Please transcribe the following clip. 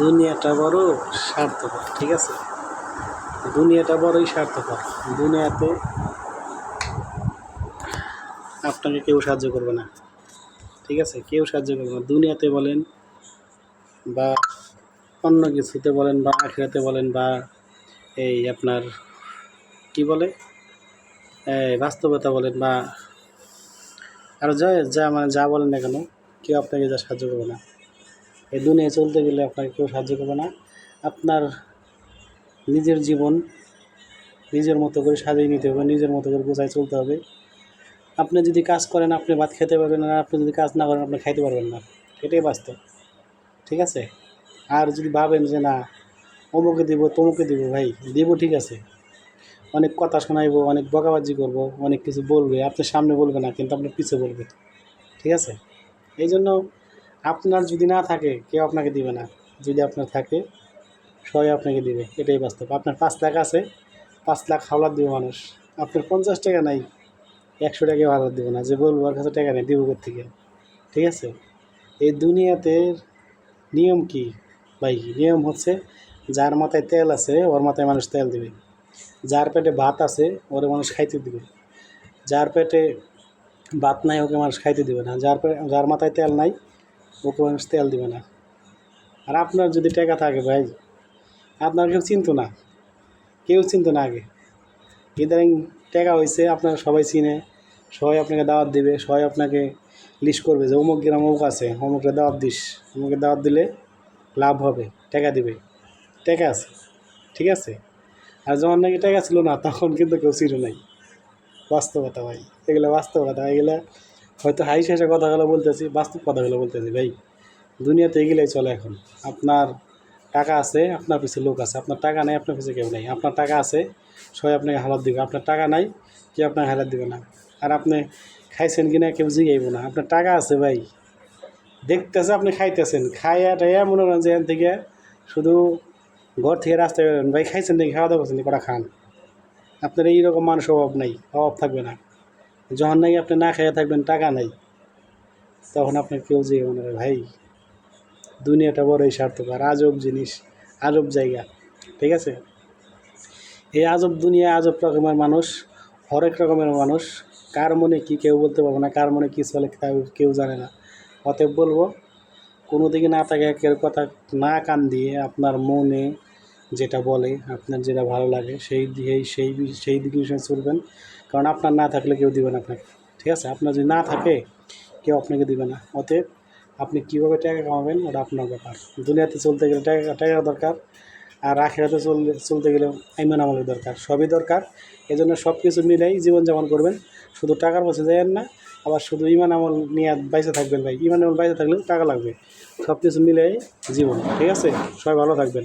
দুনিয়াটা বড় স্বার্থপর, ঠিক আছে? দুনিয়াটা বড়ই স্বার্থপর। দুনিয়াতে আপনাকে কেউ সাহায্য করবে না, ঠিক আছে? কেউ সাহায্য করবে না। দুনিয়াতে বলেন বা অন্য কিছুতে বলেন বা আখেরাতে বলেন বা এই আপনার কি বলে? বাস্তবতা বলেন বা আরও যা যা মানে যা বলেন না কেন, কেউ আপনাকে যা সাহায্য করবে না। এই দুনিয়ায় চলতে গেলে আপনাকে কেউ সাহায্য করবে না। আপনার নিজের জীবন নিজের মতো করে সাজিয়ে নিতে হবে, নিজের মতো করে গোছায় চলতে হবে। আপনি যদি কাজ করেন, আপনি ভাত খেতে পারবেন না, আপনি যদি কাজ না করেন, আপনি খাইতে পারবেন না। এটাই বাস্তব, ঠিক আছে? আর যদি ভাবেন যে না, অমুকে দিব, তমুকে দিব, ভাই, দিব ঠিক আছে। অনেক কথা শোনাইবো, অনেক বকাবাজি করব, অনেক কিছু বলবে, আপনার সামনে বলবে না, কিন্তু আপনার পিছে বলবে, ঠিক আছে? এই জন্য আপনার যদি না থাকে, কেউ আপনাকে দিবে না। যদি আপনার থাকে, সবাই আপনাকে দিবে। এটাই বাস্তব। আপনার পাঁচ লাখ আছে, পাঁচ লাখ হাওলাত দিবে মানুষ। আপনার পঞ্চাশ টাকা নাই, একশো টাকা হাওলাত দেবে না। যে বলব, আর কাছে টাকা নেই, দিব থেকে ঠিক আছে? এই দুনিয়াতে নিয়ম কি? ভাই, নিয়ম হচ্ছে যার মাথায় তেল আছে, ওর মাথায় মানুষ তেল দিবে। যার পেটে ভাত আছে, ওরে মানুষ খাইতে দিবে। যার পেটে ভাত নাই, ওকে মানুষ খাইতে দিবে না। যার যার মাথায় তেল নাই মানুষ তেল দিবে না। আর আপনার যদি টাকা থাকে ভাই, আপনার কেউ চিনতো না। কেউ চিনতো না আগে। ইদানিং টাকা হয়েছে আপনার সবাই চিনে। সবাই আপনাকে দাওয়াত দিবে, সবাই আপনাকে লিস্ট করবে যে, অমুক গ্রাম অমুক আছে অমুককে দাওয়াত দিস। অমুকে দাওয়াত দিলে লাভ হবে, টাকা দিবে। টাকা আছে, ঠিক আছে? আর যখন নাকি টাকা ছিল না, তখন কিন্তু কেউ ছিল নাই। বাস্তবতা ভাই, এগুলো বাস্তবতা। এগুলো হয়তো হাই শেষে কথাগুলো বলতেছি, বাস্তব কথাগুলো বলতেছি, ভাই। দুনিয়াতে এগুলাই চলে এখন। আপনার টাকা আছে, আপনার পিছে লোক আছে। আপনার টাকা নাই, আপনার পিছে কেউ নাই। আপনার টাকা আছে, সবাই আপনাকে হালাত দিবে। আপনার টাকা নাই, কেউ আপনাকে হালাত দিবে না। আর আপনি খাইছেন কিনা কেউ জিগাইব না। আপনার টাকা আছে, ভাই। দেখতেছে, আপনি খাইতেছেন। খাইয়া টাইয়া মনে করেন যে এখান থেকে শুধু ঘর থেকে রাস্তায় বেরোন ভাই, খাইছেন নাকি? খাওয়া দাওয়া করছেন কটা খান? আপনার এইরকম মানুষ অভাব নাই। অভাব থাকবে না। যখন নাকি আপনি না খেয়ে থাকবেন, টাকা নাই, তখন আপনার কেউ যে মনে হয় ভাই, দুনিয়াটা বড়ই স্বার্থপর, আজব জিনিস, আজব জায়গা। ঠিক আছে? এই আজব দুনিয়া, আজব রকমের মানুষ, হরেক রকমের মানুষ, কার মনে কী কেউ বলতে পারব না, কার মনে কী চলে তাও কেউ জানে না। অতএব বলব, কোনো দিকে না থাকে কেউ কথা না কান দিয়ে আপনার মনে যেটা বলে, আপনার যেটা ভালো লাগে, সেই দিকে সেই সেই দিকে চলবেন। কারণ আপনার না থাকলে কেউ দিবে না আপনাকে। ঠিক আছে? আপনার যদি না থাকে, কেউ আপনাকে দিবে না। অতএব আপনি কীভাবে টাকা কামাবেন, ওটা আপনার ব্যাপার। দুনিয়াতে চলতে গেলে টাকা টাকা দরকার, আর আখেরাতে চলতে চলতে গেলে ইমান আমলের দরকার। সবই দরকার। এই জন্য সব কিছু মিলাই জীবনযাপন করবেন। শুধু টাকার পথে যাবেন না, আবার শুধু ইমান আমল নিয়ে বাইসে থাকবেন ভাই। ইমান আমল বাইসে থাকলেও টাকা লাগবে। সব কিছু মিলাই জীবন। ঠিক আছে? সবাই ভালো থাকবেন।